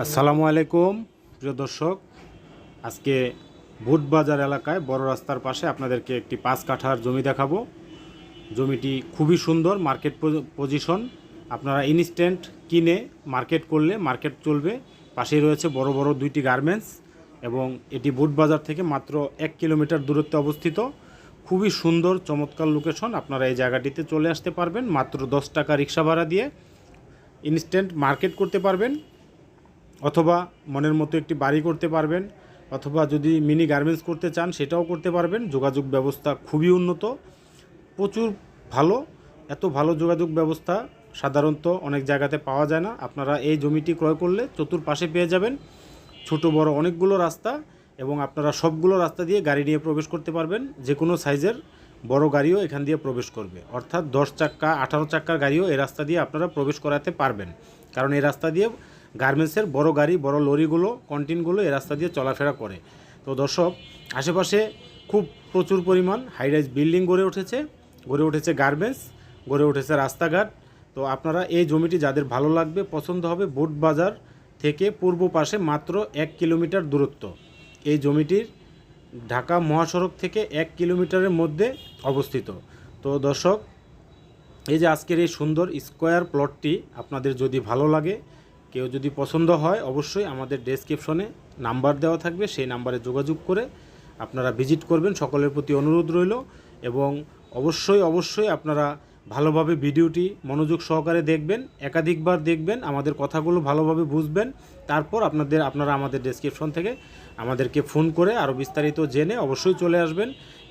আসসালামু আলাইকুম, প্রিয় দর্শক। আজকে ভুটবাজার এলাকায় বড় রাস্তার পাশে আপনাদেরকে একটি পাঁচ কাঠার জমি দেখাবো। জমিটি খুবই সুন্দর মার্কেট পজিশন আপনারা ইনস্ট্যান্ট কিনে মার্কেট করলে মার্কেট চলবে। পাশেই রয়েছে বড় বড় দুইটি গার্মেন্টস এবং এটি বুটবাজার থেকে মাত্র এক কিলোমিটার দূরত্বে অবস্থিত। খুবই সুন্দর, চমৎকার লোকেশন আপনারা এই জায়গাটিতে চলে আসতে পারবেন, মাত্র দশ টাকা রিক্সা ভাড়া দিয়ে। ইনস্ট্যান্ট মার্কেট করতে পারবেন। অথবা মনের মতো একটি বাড়ি করতে পারবেন, অথবা যদি মিনি গার্মেন্টস করতে চান সেটাও করতে পারবেন। যোগাযোগ ব্যবস্থা খুবই উন্নত, প্রচুর ভালো, এত ভালো যোগাযোগ ব্যবস্থা সাধারণত অনেক জায়গাতে পাওয়া যায় না। আপনারা এই জমিটি ক্রয় করলে চতুর্পাশে পেয়ে যাবেন ছোট, বড় অনেকগুলো রাস্তা এবং আপনারা সবগুলো রাস্তা দিয়ে গাড়ি নিয়ে প্রবেশ করতে পারবেন। যে কোনো সাইজের বড় গাড়িও এখান দিয়ে প্রবেশ করবে। অর্থাৎ দশ চাক্কা, আঠারো চাক্কার গাড়িও এই রাস্তা দিয়ে আপনারা প্রবেশ করাতে পারবেন। কারণ এই রাস্তা দিয়ে গার্মেন্টসের বড় গাড়ি, বড় লরিগুলো, কন্টিনগুলো এই রাস্তা দিয়ে চলাফেরা করে। তো দর্শক, আশেপাশে খুব প্রচুর পরিমাণ হাইরাইজ বিল্ডিং গড়ে উঠেছে গড়ে উঠেছে গার্মেন্টস, গড়ে উঠেছে রাস্তাঘাট। তো আপনারা এই জমিটি যাদের ভালো লাগবে, পছন্দ হবে, বোট বাজার থেকে পূর্ব পাশে মাত্র এক কিলোমিটার দূরত্ব। এই জমিটির ঢাকা মহাসড়ক থেকে এক কিলোমিটারের মধ্যে অবস্থিত। তো দর্শক, এই যে আজকের এই সুন্দর স্কোয়ার প্লটটি আপনাদের যদি ভালো লাগে কেউ যদি পছন্দ হয়, অবশ্যই আমাদের ডেসক্রিপশনে নাম্বার দেওয়া থাকবে, সেই নাম্বারে যোগাযোগ করে আপনারা ভিজিট করবেন। সকলের প্রতি অনুরোধ রইল এবং অবশ্যই অবশ্যই আপনারা ভালোভাবে ভিডিওটি মনোযোগ সহকারে দেখবেন, একাধিকবার দেখবেন, আমাদের কথাগুলো ভালোভাবে বুঝবেন, তারপর আপনাদের, আপনারা আমাদের ডেসক্রিপশন থেকে আমাদেরকে ফোন করে আরও বিস্তারিত জেনে অবশ্যই চলে আসবেন।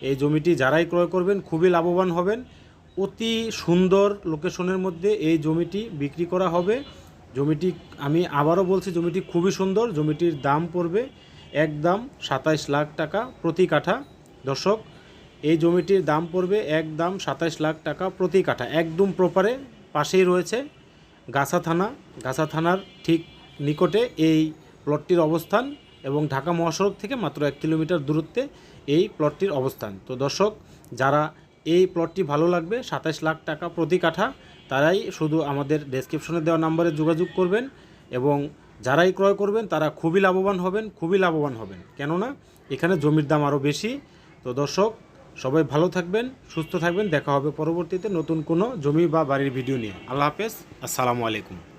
এই জমিটি যারাই ক্রয় করবেন, খুবই লাভবান হবেন। অতি সুন্দর লোকেশনের মধ্যে এই জমিটি বিক্রি করা হবে। জমিটি, আমি আবারও বলছি, জমিটি খুবই সুন্দর, জমিটির দাম পড়বে একদম সাতাইশ লাখ টাকা প্রতি কাঠা। দর্শক, এই জমিটির দাম পড়বে একদম সাতাইশ লাখ টাকা প্রতি কাঠা, একদম প্রপারে পাশেই রয়েছে গাছা থানা। গাছা থানার ঠিক নিকটে এই প্লটটির অবস্থান এবং ঢাকা মহাসড়ক থেকে মাত্র এক কিলোমিটার দূরত্বে এই প্লটটির অবস্থান। তো দর্শক, যারা এই প্লটটি ভালো লাগবে সাতাইশ লাখ টাকা প্রতি কাঠা। তারাই শুধু আমাদের ডেসক্রিপশনে দেওয়া নাম্বারে যোগাযোগ করবেন এবং যারাই ক্রয় করবেন, তারা খুবই লাভবান হবেন, খুবই লাভবান হবেন। কেননা, এখানে জমির দাম আরও বেশি। তো দর্শক, সবাই ভালো থাকবেন, সুস্থ থাকবেন। দেখা হবে পরবর্তীতে নতুন কোনো জমি বা বাড়ির ভিডিও নিয়ে। আল্লাহ হাফেজ। আসসালামু আলাইকুম।